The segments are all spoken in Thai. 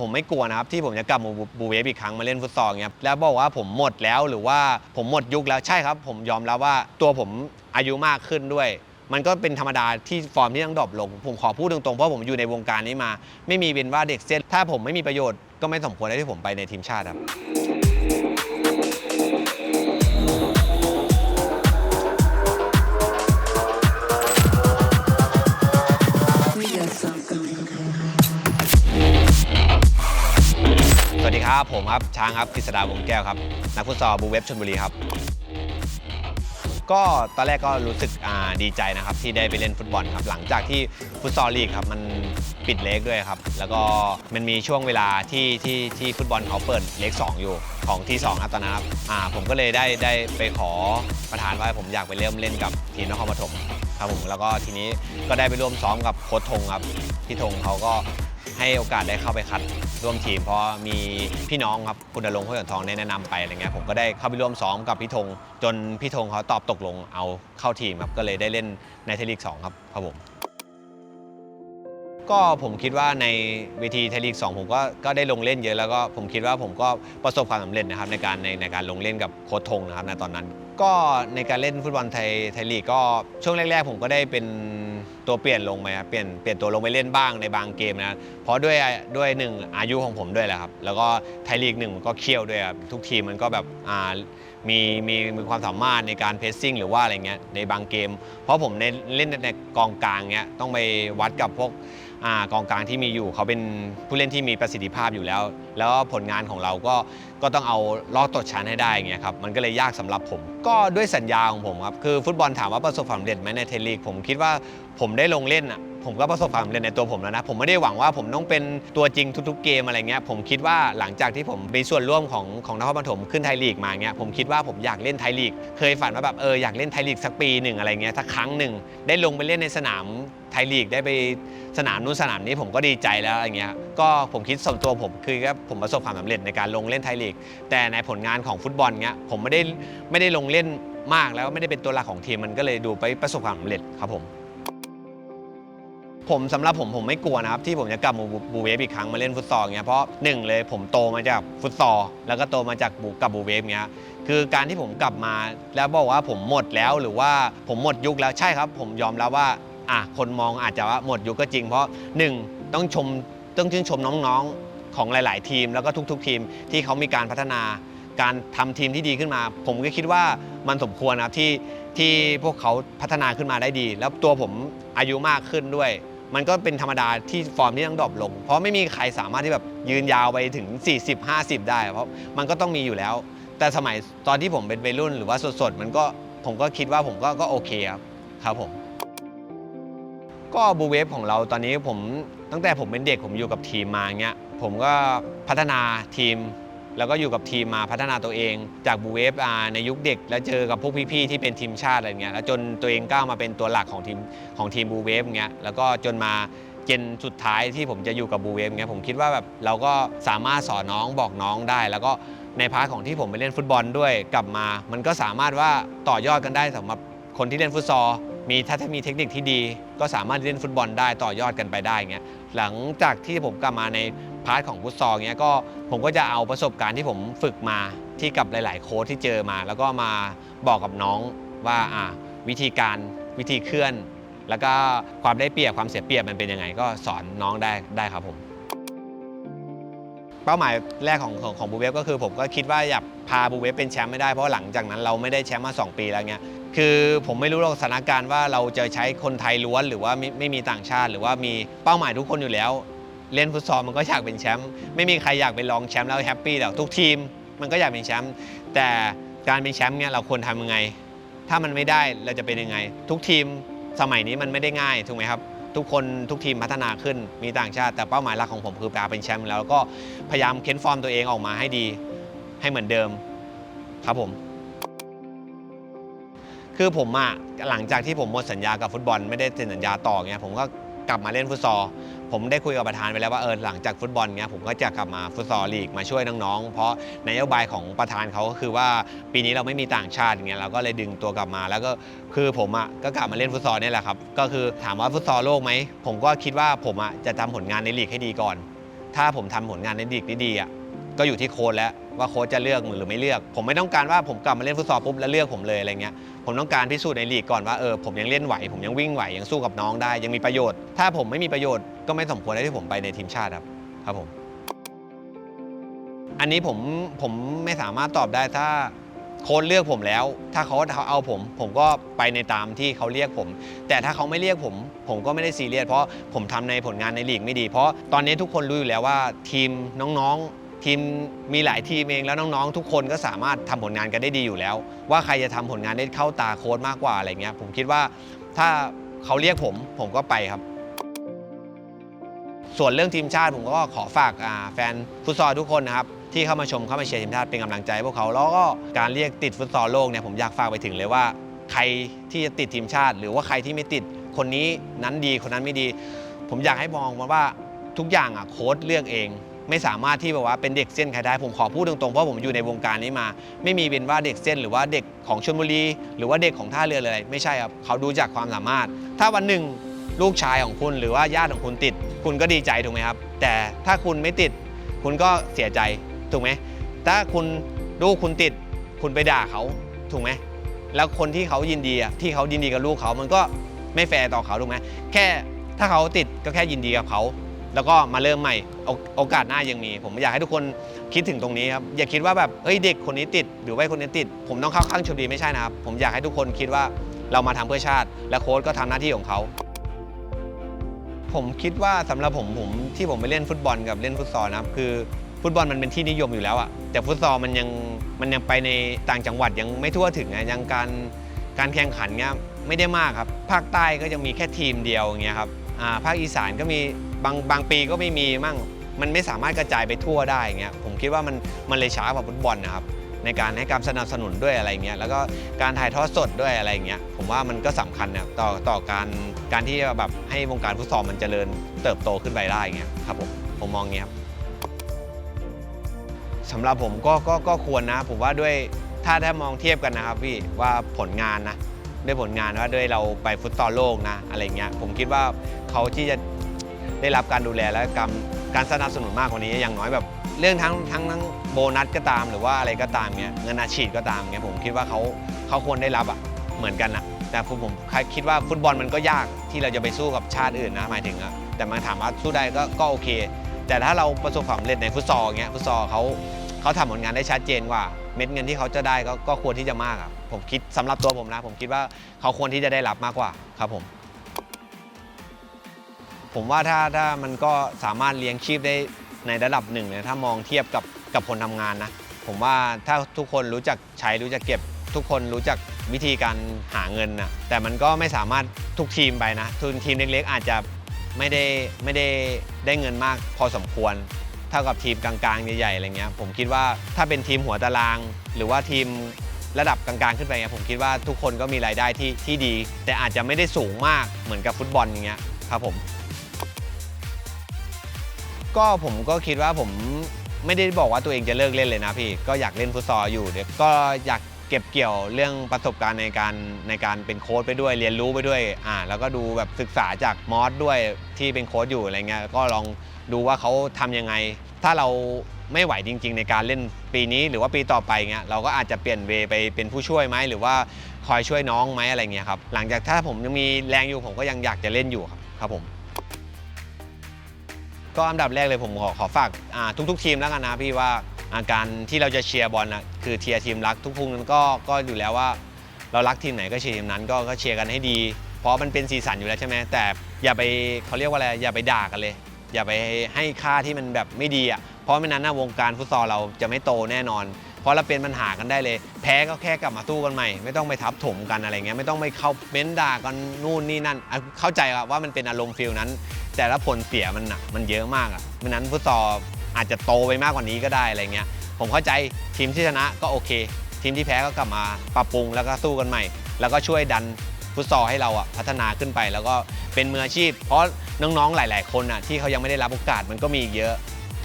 ผมไม่กลัวนะครับ ที่ผมจะกลับมาบูเวฟอีกครั้งมาเล่นฟุตซอลเงี้ยแล้วบอกว่าผมหมดแล้วหรือว่าผมหมดยุคแล้วใช่ครับ ผมยอมรับว่าตัวผมอายุมากขึ้นด้วย มันก็เป็นธรรมดาที่ฟอร์มที่ต้องดรอปลง ผมขอพูดตรงๆ เพราะผมอยู่ในวงการนี้มา ไม่มีเป็นว่าเด็กเส้นถ้าผมไม่มีประโยชน์ก็ไม่สมควรที่ผมไปในทีมชาติครับ ผมครับ ช้างครับกฤษดาวงแก้วครับ นักฟุตซอลบูเวฟชลบุรีครับ ก็ตอนแรกก็รู้สึกดีใจนะครับ ที่ได้ไปเล่นฟุตบอลครับ หลังจากที่ฟุตซอลลีกครับ มันปิดเล็กด้วยครับ แล้วก็มันมีช่วงเวลาที่ที่ที่ฟุตบอลเขาเปิดเล็ก2 อยู่ของที่2ครับตอนนั้นครับอ่าผมก็เลยได้ได้ไปขอประธานว่าผมอยากไปเริ่มเล่นกับทีมนครปฐมครับผมแล้วก็ทีนี้ก็ได้ไปร่วมซ้อมกับโค้ชธงครับพี่ธงเขาก็ ให้โอกาสได้เข้าไปคัดร่วมทีม เพราะมีพี่น้องครับคุณดลงค์ห้วยหอนทองได้แนะนำไปอะไรเงี้ยผมก็ได้เข้าไปร่วมซ้อมกับพี่ธงจนพี่ธงเขาตอบตกลงเอาเข้าทีมครับก็เลยได้เล่นในไทยลีก2ครับครับผมก็ผมคิดว่าในเวทีไทยลีก 2 ผมก็ก็ได้ลงเล่นเยอะแล้วก็ผมคิดว่าผมก็ประสบความสำเร็จนะครับในการในในการลงเล่นกับโค้ชธงนะครับในตอนนั้น ก็ในการเล่นฟุตบอลไทยไทยลีกก็ช่วงแรก ๆ ผมก็ได้เป็น ตัวเปลี่ยนลงไปครับเปลี่ยนเปลี่ยนตัวลงไปเล่นบ้างในบางเกมนะเพราะด้วยด้วยหนึ่งอายุของผมด้วยแหละครับ แล้วก็ไทยลีกหนึ่งก็เคี่ยวด้วยครับทุกทีมมันก็แบบอ่ามีมีมีความสามารถในการเพสซิ่งหรือว่าอะไรเงี้ยในบางเกม เพราะผมในเล่นในกองกลางเงี้ยต้องไปวัดกับพวกอกองกลางที่มีอยู่ เขาเป็นผู้เล่นที่มีประสิทธิภาพอยู่แล้ว แล้วผลงานของเราก็ก็ต้องเอาลอดตดชั้นให้ได้เงี้ยครับมันก็เลยยากสำหรับผม ก็ด้วยสัญญาของผมครับคือฟุตบอลถามว่าประสบความสำเร็จไหมในเทนลีกผมคิดว่าผมได้ลงเล่นอะผมก็ประสบความสำเร็จในตัวผมแล้วนะ ผมไม่ได้หวังว่าผมต้องเป็นตัวจริงทุกๆเกมอะไรเงี้ยผมคิดว่าหลังจากที่ผมมีส่วนร่วมของของนครปฐมขึ้นไทยลีกมาเงี้ยผมคิดว่าผมอยากเล่นไทยลีก เคยฝันว่าแบบเอออยากเล่นไทยลีกสักปีหนึ่งอะไรเงี้ยสักครั้งหนึ่งได้ลงไปเล่นในสนามไทยลีกได้ไปสนามนู้นสนามนี้ผมก็ดีใจแล้วอะไรเงี้ยก็ผมคิดส่วนตัวผมคือว่าผมประสบความสำเร็จในการลงเล่นไทยลีก แต่ในผลงานของฟุตบอลเงี้ยผมไม่ได้ไม่ได้ลงเล่นมากแล้วไม่ได้เป็นตัวหลักของทีมมันก็เลยดูไปประสบความสำเร็จครับผม ผมสำหรับผมผมไม่กลัวนะครับที่ผมจะกลับมาบูเวฟอีกครั้งมาเล่นฟุตซอลเงี้ยเพราะหนึ่งเลยผมโตมาจากฟุตซอลแล้วก็โตมาจากบูกับบูเวฟเงี้ยคือการที่ผมกลับมาแล้วบอกว่าผมหมดแล้วหรือว่าผมหมดยุคแล้วใช่ครับ ผมยอมรับว่าอะคนมองอาจจะว่าหมดยุคก็จริง เพราะหนึ่งต้องชมต้องชื่นชมน้องๆของหลาย ๆ ทีม แล้วก็ทุก ๆ ทีมที่เขามีการพัฒนาการทำทีมที่ดีขึ้นมา ผมก็คิดว่ามันสมควรนะครับที่ที่พวกเขาพัฒนาขึ้นมาได้ดี แล้วตัวผมอายุมากขึ้นด้วย มันก็เป็นธรรมดาที่ฟอร์มที่ต้องดรอปลง เพราะไม่มีใครสามารถที่แบบยืนยาวไปถึง 40 50 ได้ เพราะมันก็ต้องมีอยู่แล้ว แต่สมัยตอนที่ผมเป็นวัยรุ่นหรือว่าสดๆมันก็ผมก็คิดว่าผมก็ก็โอเคครับครับผม ก็บูเวฟของเราตอนนี้ผมตั้งแต่ผมเป็นเด็กผมอยู่กับทีมมาเงี้ยผมก็พัฒนาทีม แล้วก็อยู่กับทีมมาพัฒนาตัวเอง จากบูเวฟในยุคเด็ก แล้วเจอกับพวกพี่ๆที่เป็นทีมชาติอะไรเงี้ยแล้วจนตัวเองก้าวมาเป็นตัวหลักของทีมของทีมบูเวฟเงี้ยแล้วก็จนมาเจนสุดท้ายที่ผมจะอยู่กับบูเวฟเงี้ยผมคิดว่าแบบเราก็สามารถสอนน้องบอกน้องได้ แล้วก็ในพาร์ทของที่ผมไปเล่นฟุตบอลด้วยกลับมา มันก็สามารถว่าต่อยอดกันได้สำหรับคนที่เล่นฟุตซอลมีถ้าถ้ามีเทคนิคที่ดี ก็สามารถเล่นฟุตบอลได้ต่อยอดกันไปได้เงี้ยหลังจากที่ผมกลับมาใน พาร์ทของฟุตซอลเงี้ยก็ผมก็จะเอาประสบการณ์ที่ผมฝึกมาที่กับหลาย ๆ โค้ชที่เจอมา แล้วก็มาบอกกับน้องว่าอ่าวิธีการวิธีเคลื่อน แล้วก็ความได้เปรียบความเสียเปรียบมันเป็นยังไง ก็สอนน้องได้ได้ครับผมเป้าหมายแรกของของของบูเวฟก็คือผมก็คิดว่าอยากพาบูเวฟเป็นแชมป์ไม่ได้เพราะหลังจากนั้นเราไม่ได้แชมป์มา 2 ปีแล้วเงี้ยคือผมไม่รู้หรอกสถานการณ์ว่าเราจะใช้คนไทยล้วนหรือว่าไม่ไม่มีต่างชาติ หรือว่ามีเป้าหมายทุกคนอยู่แล้ว เล่นฟุตซอลมันก็อยากเป็นแชมป์ไม่มีใครอยากไปลองแชมป์แล้วแฮปปี้หรอกทุกทีมมันก็อยากเป็นแชมป์แต่การเป็นแชมป์เนี่ยเราควรทำยังไง ถ้ามันไม่ได้เราจะเป็นยังไง ทุกทีมสมัยนี้มันไม่ได้ง่ายถูกไหมครับ ทุกคนทุกทีมพัฒนาขึ้นมีต่างชาติ แต่เป้าหมายหลักของผมคือการเป็นแชมป์แล้วก็พยายามเค้นฟอร์มตัวเองออกมาให้ดีให้เหมือนเดิมครับผม คือผมอะหลังจากที่ผมหมดสัญญากับฟุตบอลไม่ได้เซ็นสัญญาต่อเงี้ยผมก็กลับมาเล่นฟุตซอล ผมได้คุยกับประธานไปแล้วว่าเออหลังจากฟุตบอลเงี้ยผมก็จะกลับมาฟุตซอลลีกมาช่วยน้องๆ เพราะนโยบายของประธานเขาก็คือว่าปีนี้เราไม่มีต่างชาติอย่างเงี้ยเราก็เลยดึงตัวกลับมา แล้วก็คือผมอะก็กลับมาเล่นฟุตซอลนี่แหละครับก็คือถามว่าฟุตซอลโลกไหมผมก็คิดว่าผมอะจะทำผลงานในลีกให้ดีก่อน ถ้าผมทำผลงานในลีกได้ดีอะ ก็อยู่ที่โค้ชแล้วว่าโค้ชจะเลือกหรือไม่เลือก ผมไม่ต้องการว่าผมกลับมาเล่นฟุตซอลปุ๊บแล้วเลือกผมเลยอะไรเงี้ยผมต้องการพิสูจน์ในลีกก่อนว่าเออผมยังเล่นไหว ผมยังวิ่งไหวยังสู้กับน้องได้ ยังมีประโยชน์ ถ้าผมไม่มีประโยชน์ก็ไม่สมควรที่ผมไปในทีมชาติครับครับผม อันนี้ผมผมไม่สามารถตอบได้ถ้าโค้ชเลือกผมแล้ว ถ้าเขาเอาผม ผมก็ไปในตามที่เขาเรียกผม แต่ถ้าเขาไม่เรียกผม ผมก็ไม่ได้ซีเรียสเพราะผมทำในผลงานในลีกไม่ดี เพราะตอนนี้ทุกคนรู้อยู่แล้วว่าทีมน้องๆ ทีมมีหลายทีมเองแล้วน้องๆ ทุกคนก็สามารถทำผลงานกันได้ดีอยู่แล้ว ว่าใครจะทำผลงานได้เข้าตาโค้ชมากกว่าอะไรเงี้ยผมคิดว่าถ้าเขาเรียกผมผมก็ไปครับ ส่วนเรื่องทีมชาติผมก็ขอฝากแฟนฟุตซอลทุกคนนะครับที่เข้ามาชมเข้ามาเชียร์ทีมชาติเป็นกำลังใจพวกเขาแล้วก็การเรียกติดฟุตซอลโลกเนี่ยผมอยากฝากไปถึงเลยว่า ใครที่จะติดทีมชาติ หรือว่าใครที่ไม่ติดคนนี้นั้นดีคนนั้นไม่ดี ผมอยากให้มองมาว่าทุกอย่างอะโค้ชเลือกเอง ไม่สามารถที่แบบว่าเป็นเด็กเส้นใครได้ผมขอพูดตรงๆเพราะผมอยู่ในวงการนี้มา ไม่มีเป็นว่าเด็กเส้น หรือว่าเด็กของชลบุรี หรือว่าเด็กของท่าเรือเลย ไม่ใช่ครับเขาดูจากความสามารถ ถ้าวันหนึ่งลูกชายของคุณหรือว่าญาติของคุณติด คุณก็ดีใจถูกไหมครับ แต่ถ้าคุณไม่ติด คุณก็เสียใจถูกไหมถ้าคุณลูกคุณติด คุณไปด่าเขาถูกไหมแล้วคนที่เขายินดีอะที่เขายินดีกับลูกเขามันก็ไม่แฟร์ต่อเขาถูกไหมแค่ถ้าเขาติดก็แค่ยินดีกับเขา แล้วก็มาเริ่มใหม่โอกาสหน้ายังมี ผมอยากให้ทุกคนคิดถึงตรงนี้ครับอย่าคิดว่าแบบเฮ้ยเด็กคนนี้ติด หรือว่าคนนี้ติด ผมต้องเข้าข้างชมดีไม่ใช่นะครับ ผมอยากให้ทุกคนคิดว่าเรามาทำเพื่อชาติ และโค้ชก็ทำหน้าที่ของเขาผมคิดว่าสำหรับผมผมที่ผมไปเล่นฟุตบอลกับเล่นฟุตซอลนะครับคือฟุตบอลมันเป็นที่นิยมอยู่แล้วอะแต่ฟุตซอลมันยังมันยังไปในต่างจังหวัดยังไม่ทั่วถึงไงยังการการแข่งขันเงี้ยไม่ได้มากครับ ภาคใต้ก็ยังมีแค่ทีมเดียวอย่างเงี้ยครับ ภาคอีสานก็มีบางบางปีก็ไม่มีมั่งมันไม่สามารถกระจายไปทั่วได้เงี้ยผมคิดว่ามันมันเลยช้ากว่าฟุตบอลนะครับในการให้การสนับสนุนด้วยอะไรเงี้ยแล้วก็การถ่ายทอดสดด้วยอะไรเงี้ยผมว่ามันก็สำคัญนะต่อต่อการการที่แบบให้วงการฟุตซอลมันเจริญเติบโตขึ้นไปได้เงี้ยครับผมผมมองเงี้ยครับสำหรับผมก็ก็ก็ควรนะ ผมว่าด้วยถ้าถ้ามองเทียบกันนะครับพี่ว่าผลงานนะ ด้วยผลงานว่าด้วยเราไปฟุตซอลโลกนะอะไรเงี้ยผมคิดว่าเขาที่จะได้รับการดูแลและการการสนับสนุนมากกว่านี้อย่างน้อยแบบ เรื่องทั้งทั้งทั้งโบนัสก็ตามหรือว่าอะไรก็ตามเงี้ยเงินอาชีพก็ตามเงี้ยผมคิดว่าเขาเขาควรได้รับอะเหมือนกันนะแต่ผมผมคิดว่าฟุตบอลมันก็ยากที่เราจะไปสู้กับชาติอื่นนะหมายถึงอะแต่มาถามว่าสู้ได้ก็ก็โอเค แต่ถ้าเราประสบความสำเร็จในฟุตซอลเงี้ยฟุตซอลเขาเขาทำผลงานได้ชัดเจนกว่า เม็ดเงินที่เขาจะได้ก็ก็ควรที่จะมากอะ ผมคิดสำหรับตัวผมนะ ผมคิดว่าเขาควรที่จะได้รับมากกว่าครับผม ผมว่าถ้าถ้ามันก็สามารถเลี้ยงชีพได้ในระดับหนึ่งเลยถ้ามองเทียบกับกับคนทำงานนะ ผมว่าถ้าทุกคนรู้จักใช้รู้จักเก็บ ทุกคนรู้จักวิธีการหาเงินนะแต่มันก็ไม่สามารถทุกทีมไปนะทุนทีมเล็กๆ อาจจะไม่ได้ไม่ได้ได้เงินมากพอสมควรเท่ากับทีมกลางๆ ใหญ่ๆอะไรเงี้ยผมคิดว่าถ้าเป็นทีมหัวตาราง หรือว่าทีม ระดับกลางๆขึ้นไปเงี้ยผมคิดว่าทุกคนก็มีรายได้ที่ที่ดี แต่อาจจะไม่ได้สูงมากเหมือนกับฟุตบอลอย่างเงี้ยครับผม ก็ผมก็คิดว่าผมไม่ได้บอกว่าตัวเองจะเลิกเล่นเลยนะพี่ ก็อยากเล่นฟุตซอลอยู่เดี๋ยวก็อยากเก็บเกี่ยวเรื่องประสบการณ์ในการในการเป็นโค้ชไปด้วยเรียนรู้ไปด้วยอ่าแล้วก็ดูแบบศึกษาจากมอสด้วยที่เป็นโค้ชอยู่อะไรเงี้ยก็ลองดูว่าเขาทำยังไง ถ้าเรา ไม่ไหวจริง ๆ ในการเล่นปีนี้หรือว่าปีต่อไปเงี้ยเราก็อาจจะเปลี่ยนเวไปเป็นผู้ช่วยไหมหรือว่าคอยช่วยน้องไหมอะไรเงี้ยครับหลังจากถ้าผมยังมีแรงอยู่ผมก็ยังอยากจะเล่นอยู่ครับครับผมก็อันดับแรกเลยผมขอขอฝากทุกๆ ทีมแล้วกันนะพี่ว่าอาการที่เราจะเชียร์บอลนะคือเชียร์ทีมรักทุกพุงนั้นก็ก็อยู่แล้วว่า เรารักทีมไหนก็เชียร์ทีมนั้นก็ก็เชียร์กันให้ดี เพราะมันเป็นสีสันอยู่แล้วใช่ไหมแต่อย่าไปเขาเรียกว่าอะไรอย่าไปด่ากันเลย อย่าไปให้ค่าที่มันแบบไม่ดีอะเพราะไม่นั้นนะวงการฟุตซอลเราจะไม่โตแน่นอน เพราะเราเป็นปัญหากันได้เลย แพ้ก็แค่กลับมาสู้กันใหม่ ไม่ต้องไปทับถมกันอะไรเงี้ยไม่ต้องไปเข้าเม้นด่ากันนู่นนี่นั่นอะเข้าใจว่ามันเป็นอารมณ์ฟิลนั้น แต่ละผลเสียมันหนักมันเยอะมากอะไม่นั้นฟุตซอลอาจจะโตไปมากกว่านี้ก็ได้อะไรเงี้ยผมเข้าใจทีมที่ชนะก็โอเค ทีมที่แพ้ก็กลับมาปรับปรุงแล้วก็สู้กันใหม่ แล้วก็ช่วยดัน ฟุตซอลให้เราอะพัฒนาขึ้นไป แล้วก็เป็นมืออาชีพ เพราะน้องๆหลาย ๆ คนอะที่เขายังไม่ได้รับโอกาสมันก็มีเยอะ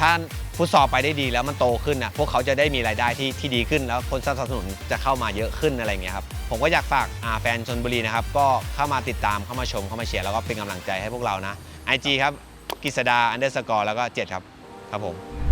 ถ้าฟุตซอลไปได้ดีแล้วมันโตขึ้นอะพวกเขาจะได้มีรายได้ที่ที่ดีขึ้น แล้วคนสนับสนุนจะเข้ามาเยอะขึ้นอะไรเงี้ยครับผมก็อยากฝากาแฟนชนบุรีนะครับก็เข้ามาติดตามเข้ามาชมเข้ามาเชียร์แล้วก็เป็นกำลังใจให้พวกเรานะ IG ครับกิษดาอันเดอร์สกอร์แล้วก็7ครับครับผม